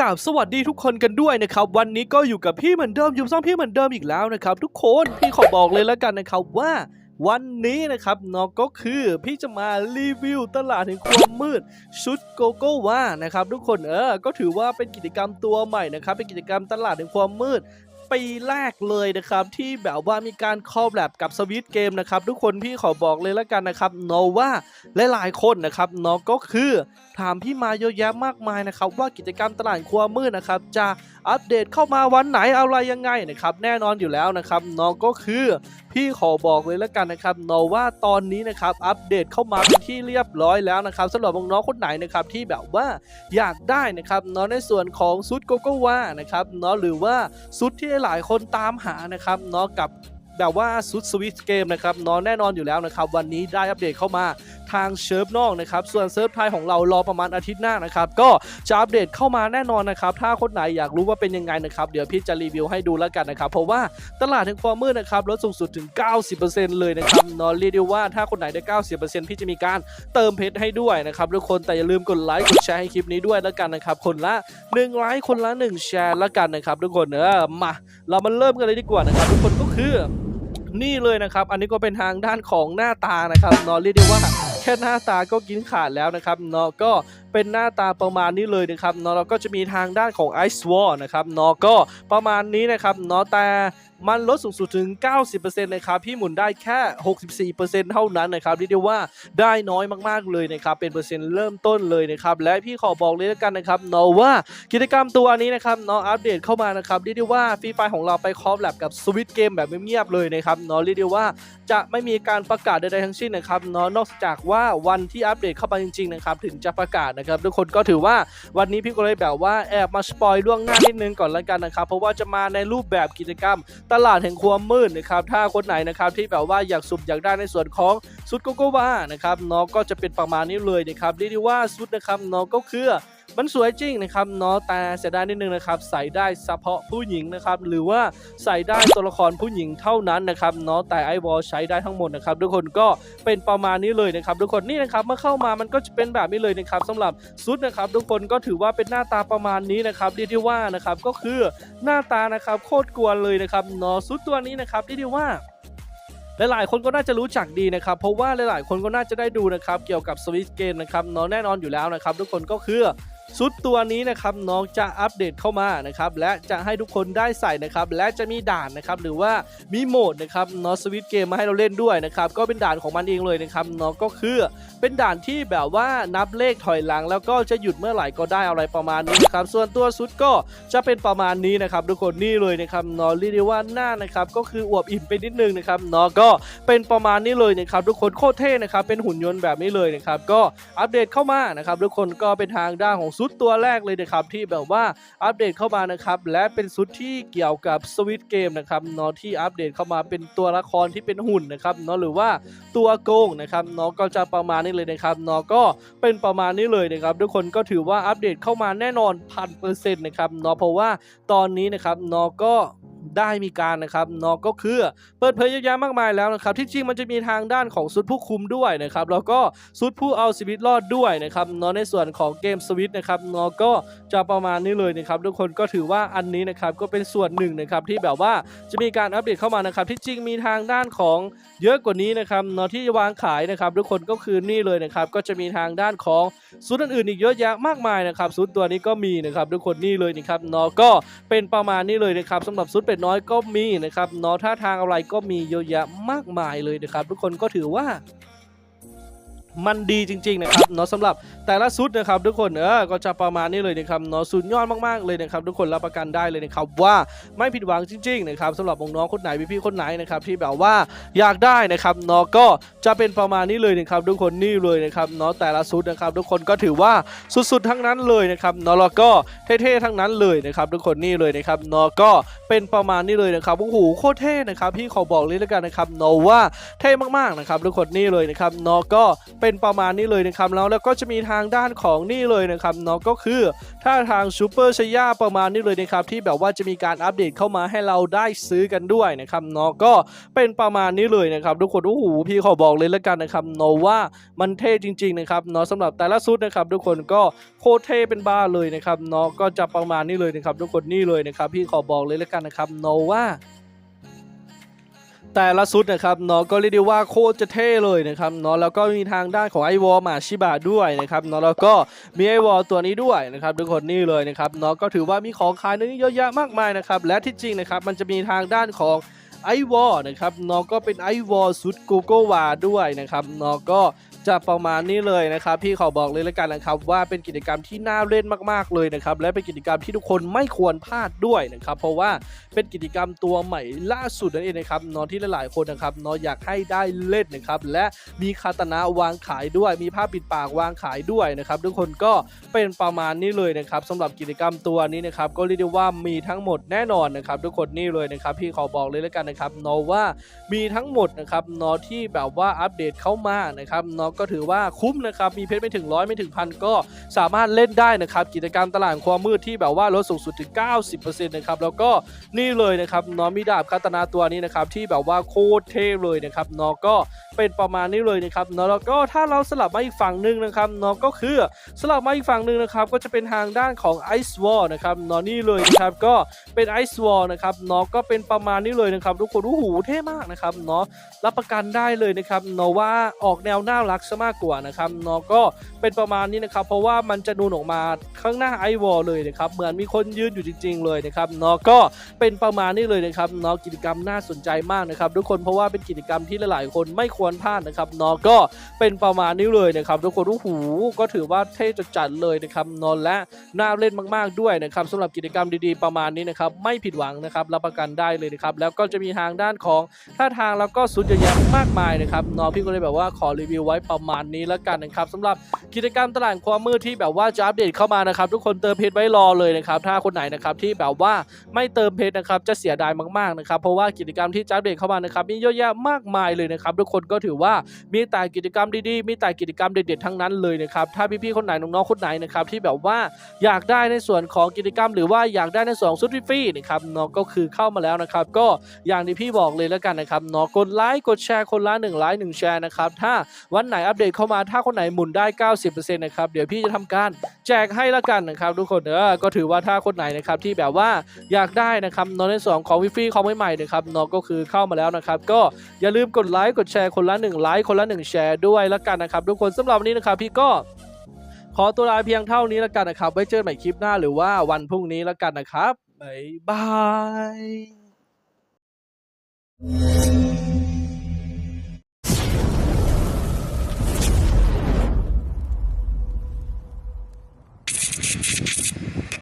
กราบสวัสดีทุกคนกันด้วยนะครับ วันนี้ก็อยู่กับพี่เหมือนเดิมยุบซ่องพี่เหมือนเดิมอีกแล้วนะครับ ทุกคนพี่ขอบอกเลยแล้วกันนะครับว่าวันนี้นะครับเนาะก็คือพี่จะมารีวิวตลาดแห่งความมืด ชุดโกโก้วานะครับ ทุกคนเออก็ถือว่าเป็นกิจกรรมตัวใหม่นะครับ เป็นกิจกรรมตลาดแห่งความมืด ปีแรกเลยนะครับ ที่แบบว่ามีการคอลแลบกับสวิตเกมนะครับ ทุกคนพี่ขอบอกเลยแล้วกันนะครับเนาะว่าหลายๆคนนะครับเนาะก็คือถามพี่มาเยอะแยะมากมายนะครับ ว่ากิจกรรมตลาดความมืดนะครับ จะอัปเดตเข้ามาวันไหนอะไรยังไงนะครับ แน่นอนอยู่แล้วนะครับเนาะก็คือพี่ขอบอกเลยแล้วกันนะครับเนาะว่าตอนนี้นะครับอัปเดตเข้ามาเป็นที่เรียบร้อยแล้วนะครับสำหรับน้องๆคนไหนนะครับที่แบบว่าอยากได้นะครับเนาะในส่วนของซุดโกโกวานะครับเนาะหรือว่าซุดที่หลายคนตามหานะครับเนาะกับแบบว่าซุดสวิตเกมนะครับเนาะแน่นอนอยู่แล้วนะครับ วันนี้ได้อัปเดตเข้ามา ทางเซิร์ฟนอกนะครับส่วนเซิร์ฟไทยของเรารอประมาณอาทิตย์หน้านะครับก็จะอัปเดตเข้ามาแน่นอนนะครับถ้าคนไหนอยากรู้ว่าเป็นยังไงนะครับเดี๋ยวพี่จะรีวิวให้ดูแล้วกันนะครับเพราะว่าตลาดแห่งความมืดนะครับลดสูงสุดถึง 90%เลยนะครับนอะเรียกได้ว่าถ้าคนไหนได้ 90%พี่จะมีการเติมเพชรให้ด้วยนะครับทุกคนแต่อย่าลืมกดไลค์กดแชร์ให้คลิปนี้ด้วยแล้วกันนะครับคนละ1ไลค์คนละ 1 แชร์แล้วกันนะครับทุกคนเออมาเรามาเริ่มกันเลยดีกว่านะครับทุกคนก็คือ นี่เลยนะครับ อันนี้ก็เป็นทางด้านของหน้าตานะครับนอะเรียกได้ว่าแค่หน้าตาก็กินขาดแล้วนะครับเนาะก็เป็นหน้าตาประมาณนี้เลยนะครับเนาะเราก็จะมีทางด้านของ Ice Wall นะครับเนาะก็ประมาณนี้นะครับเนาะแต่ มันลดสูงสุดถึง 90%นะครับพี่หมุนได้แค่ 64%เท่านั้นนะครับเรียกได้ว่าได้น้อยมากๆเลยนะครับเป็นเปอร์เซ็นต์เริ่มต้นเลยนะครับและพี่ขอบอกเลยแล้วกันนะครับเนาะว่ากิจกรรมตัวนี้นะครับเนาะอัปเดตเข้ามานะครับเรียกได้ว่าฟรีไฟของเราไปคอลแลบกับสวิตเกมแบบเงียบๆเลยนะครับเนาะเรียกได้ว่าจะไม่มีการประกาศใดๆทั้งสิ้นนะครับเนาะนอกจากว่าวันที่อัปเดตเข้ามาจริงๆนะครับถึงจะประกาศนะครับทุกคนก็ถือว่าวันนี้พี่ก็เลยแบบว่าแอบมาสปอยล่วงหน้านิดนึงก่อนละกันนะครับเพราะว่าจะมาในรูปแบบกิจกรรมตลาดแห่งความมืดนะครับถ้าคนไหนนะครับที่แบบว่าอยากสุ่มอยากได้ในส่วนของซุดโกโกวานะครับน้องก็จะเป็นประมาณนี้เลยนะครับเรียกได้ว่าซุดนะครับน้องก็คือ มันสวยจริงนะครับเนาะแต่เสียดายนิดนึงนะครับใส่ได้เฉพาะผู้หญิงนะครับหรือว่าใส่ได้ตัวละครผู้หญิงเท่านั้นนะครับเนาะแต่ไอวอลใช้ได้ทั้งหมดนะครับทุกคนก็เป็นประมาณนี้เลยนะครับทุกคนนี่นะครับเมื่อเข้ามามันก็จะเป็นแบบนี้เลยนะครับสำหรับซุดนะครับทุกคนก็ถือว่าเป็นหน้าตาประมาณนี้นะครับเรียกได้ว่านะครับก็คือหน้าตานะครับโคตรกวนเลยนะครับเนาะซุดตัวนี้นะครับเรียกได้ว่าหลายๆ คนก็น่าจะรู้จักดีนะครับ เพราะว่าหลายๆ คนก็น่าจะได้ดูนะครับ เกี่ยวกับสวิตเกมนะครับเนาะแน่นอนอยู่แล้วนะครับ ทุกคนก็คือ ชุดตัวนี้นะครับน้องจะอัปเดตเข้ามานะครับและจะให้ทุกคนได้ใส่นะครับและจะมีด่านนะครับหรือว่ามีโหมดนะครับเนาะสวิตเกมมาให้เราเล่นด้วยนะครับก็เป็นด่านของมันเองเลยนะครับเนาะก็คือเป็นด่านที่แบบว่านับเลขถอยหลัง แล้วก็จะหยุดเมื่อไหร่ก็ได้อะไรประมาณนี้นะครับส่วนตัวชุดก็จะเป็นประมาณนี้นะครับทุกคนนี่เลยนะครับเนาะเรียกได้ว่าหน้านะครับก็คืออวบอิ่มไปนิดนึงนะครับเนาะก็เป็นประมาณนี้เลยนะครับทุกคนโคตรเท่นะครับเป็นหุ่นยนต์แบบนี้เลยนะครับก็อัปเดตเข้ามานะครับทุกคนก็เป็นทางด้านของซุดตัวแรกเลยนะครับที่แบบว่าอัปเดตเข้ามานะครับและเป็นซุดที่เกี่ยวกับสวิตเกมนะครับเนาะที่อัปเดตเข้ามาเป็นตัวละครที่เป็นหุ่นนะครับเนาะหรือว่าตัวโกงนะครับเนาะก็จะประมาณนี้เลยนะครับเนาะก็เป็นประมาณนี้เลยนะครับทุกคนก็ถือว่าอัปเดตเข้ามาแน่นอนพันเปอร์เซ็นต์นะครับเนาะเพราะว่าตอนนี้นะครับเนาะก็ ได้มีการนะครับเนาะก็คือเปิดเผยเยอะแยะมากมายแล้วนะครับที่จริงมันจะมีทางด้านของซุดผู้คุมด้วยนะครับแล้วก็ซุดผู้เอาชีวิตรอดด้วยนะครับเนาะในส่วนของเกมสวิตนะครับเนาะก็จะประมาณนี้เลยนะครับทุกคนก็ถือว่าอันนี้นะครับก็เป็นส่วนหนึ่งนะครับที่แบบว่าจะมีการอัปเดตเข้ามานะครับที่จริงมีทางด้านของเยอะกว่านี้นะครับเนาะที่วางขายนะครับทุกคนก็คือนี่เลยนะครับก็จะมีทางด้านของซุดอื่นๆอีกเยอะแยะมากมายนะครับซุดตัวนี้ก็มีนะครับทุกคนนี่เลยนะครับเนาะก็เป็นประมาณนี้เลยนะครับสำหรับซุดเป็ดน้อยก็มีนะครับเนาะท่าทางอะไรก็มีเยอะแยะมากมายเลยนะครับ ทุกคนก็ถือว่า มันดีจริงๆนะครับเนาะสำหรับแต่ละชุดนะครับทุกคนเออก็จะประมาณนี้เลยนะครับเนาะสุดยอดมากๆเลยนะครับทุกคนรับประกันได้เลยนะครับว่าไม่ผิดหวังจริงๆนะครับสำหรับน้องๆคนไหนพี่ๆคนไหนนะครับที่แบบว่าอยากได้นะครับเนาะก็จะเป็นประมาณนี้เลยนะครับทุกคนนี่เลยนะครับเนาะแต่ละชุดนะครับทุกคนก็ถือว่าสุดๆทั้งนั้นเลยนะครับเนาะแล้วก็เท่ๆทั้งนั้นเลยนะครับทุกคนนี่เลยนะครับเนาะก็เป็นประมาณนี้เลยนะครับโอ้โหโคตรเท่นะครับพี่ขอบอกเลยแล้วกันนะครับเนาะว่าเท่มากๆนะครับทุกคนนี่เลยนะครับเนาะก็เป็นประมาณนี้เลยนะครับแล้วแล้วก็จะมีทางด้านของนี่เลยนะครับเนาะก็คือถ้าทางซูเปอร์ชยาประมาณนี้เลยนะครับที่แบบว่าจะมีการอัปเดตเข้ามาให้เราได้ซื้อกันด้วยนะครับเนาะก็เป็นประมาณนี้เลยนะครับทุกคนโอ้โหพี่ขอบอกเลยแล้วกันนะครับเนาะว่ามันเท่จริง ๆ นะครับเนาะสำหรับแต่ละชุดนะครับทุกคนก็โคตรเท่เป็นบ้าเลยนะครับเนาะก็จะประมาณนี้เลยนะครับทุกคนนี่เลยนะครับพี่ขอบอกเลยแล้วกันนะครับเนาะว่า แต่ละชุดนะครับเนาะก็เรียกได้ว่าโคตรจะเท่เลยนะครับเนาะแล้วก็มีทางด้านของไอวอลมาชิบะด้วยนะครับเนาะแล้วก็มีไอวอลตัวนี้ด้วยนะครับทุกคนนี่เลยนะครับเนาะก็ถือว่ามีของขายนนี้เยอะแยะมากมายนะครับและที่จริงนะครับมันจะมีทางด้านของไอวอลนะครับเนาะก็เป็นไอวอลชุดกูโกวาด้วยนะครับเนาะก็ จะประมาณนี้เลยนะครับ พี่ขอบอกเลยแล้วกันนะครับ ว่าเป็นกิจกรรมที่น่าเล่นมากๆเลยนะครับ และเป็นกิจกรรมที่ทุกคนไม่ควรพลาดด้วยนะครับ เพราะว่าเป็นกิจกรรมตัวใหม่ล่าสุดนั่นเองนะครับเนอนที่หลายๆคนนะครับเนอนอยากให้ได้เล่นนะครับ และมีคาตานาวางขายด้วย มีผ้าปิดปากวางขายด้วยนะครับ ทุกคนก็เป็นประมาณนี้เลยนะครับสำหรับกิจกรรมตัวนี้นะครับ ก็เรียกได้ว่ามีทั้งหมดแน่นอนนะครับ ทุกคนนี่เลยนะครับ พี่ขอบอกเลยแล้วกันนะครับเนอะว่ามีทั้งหมดนะครับเนอะที่แบบว่าอัปเดตเข้ามานะครับเนอะก็ถือว่าคุ้มนะครับ มีเพชรไม่ถึงร้อยไม่ถึงพันก็สามารถเล่นได้นะครับ กิจกรรมตลาดความมืดที่แบบว่าลดสูงสุดถึง 90%นะครับ แล้วก็นี่เลยนะครับน้องมีดาบคาตนาตัวนี้นะครับ ที่แบบว่าโคตรเท่เลยนะครับน้องก็เป็นประมาณนี้เลยนะครับเนาะแล้วก็ถ้าเราสลับมาอีกฝั่งหนึ่งนะครับน้องก็คือสลับมาอีกฝั่งหนึ่งนะครับก็จะเป็นทางด้านของ Ice Wall นะครับเนาะนี่เลยนะครับก็เป็น Ice Wall นะครับเนาะก็เป็นประมาณนี้เลยนะครับทุกคนโอ้โหเท่มากนะครับเนาะรับประกันได้เลยนะครับเนาะว่าออกแนวน่ารักซะมากกว่านะครับเนาะก็เป็นประมาณนี้นะครับ เพราะว่ามันจะนูนออกมาข้างหน้า Ice Wall เลยนะครับ เหมือนมีคนยืนอยู่จริง ๆ เลยนะครับเนาะก็เป็นประมาณนี้เลยนะครับเนาะกิจกรรมน่าสนใจมากนะครับ ทุกคนเพราะว่าเป็นกิจกรรมที่หลายๆ คนไม่ควรพลาดนะครับเนาะก็เป็นประมาณนี้เลยนะครับ ทุกคนโอ้โหก็ถือว่าเท่จัดๆเลยนะครับเนอนและน่าเล่นมาก ๆด้วยนะครับสำหรับกิจกรรมดีๆประมาณนี้นะครับไม่ผิดหวังนะครับรับประกันได้เลยนะครับแล้วก็จะมีทางด้านของท่าทางแล้วก็สุดเยอะแยะมากมายนะครับเนาะพี่ก็เลยแบบว่าขอรีวิวไว้ประมาณนี้แล้วกันนะครับสำหรับกิจกรรมตลาดความมืดที่แบบว่าจะอัปเดตเข้ามานะครับ ทุกคนเติมเพชรไว้รอเลยนะครับ ถ้าคนไหนนะครับที่แบบว่าไม่เติมเพชรนะครับจะเสียดายมากๆนะครับเพราะว่ากิจกรรมที่จะอัปเดตเข้ามานะครับมีเยอะแยะมากมายเลยนะครับ ทุกคนก็ถือว่ามีแต่กิจกรรมดีๆ มีแต่กิจกรรมเด็ดๆทั้งนั้นเลยนะครับถ้าพี่ๆคนไหนน้องๆคนไหนนะครับที่แบบว่าอยากได้ในส่วนของกิจกรรม หรือว่าอยากได้ในส่วนของชุดฟรีนะครับเนาะก็คือเข้ามาแล้วนะครับ ก็อย่างที่พี่บอกเลยแล้วกันนะครับเนาะกดไลค์กดแชร์คนละหนึ่งไลค์หนึ่งแชร์นะครับถ้าวันไหนอัปเดตเข้ามาถ้าคนไหนหมุนได้ 90%นะครับเดี๋ยวพี่จะทำการแจกให้ละกันนะครับทุกคนเออก็ถือว่าถ้าคนไหนนะครับที่แบบว่าอยากได้นะครับนอนในส่วนของวิฟรีของใหม่ๆนะครับนอก็คือเข้ามาแล้วนะครับก็อย่าลืมกดไลค์กดแชร์คนละ1ไลค์คนละ1แชร์ด้วยละกันนะครับทุกคนสำหรับวันนี้นะครับพี่ก็ขอตัวลาเพียงเท่านี้ละกันนะครับ ไว้เจอกันใหม่คลิปหน้าหรือว่าวันพรุ่งนี้ละกันนะครับบ๊ายบาย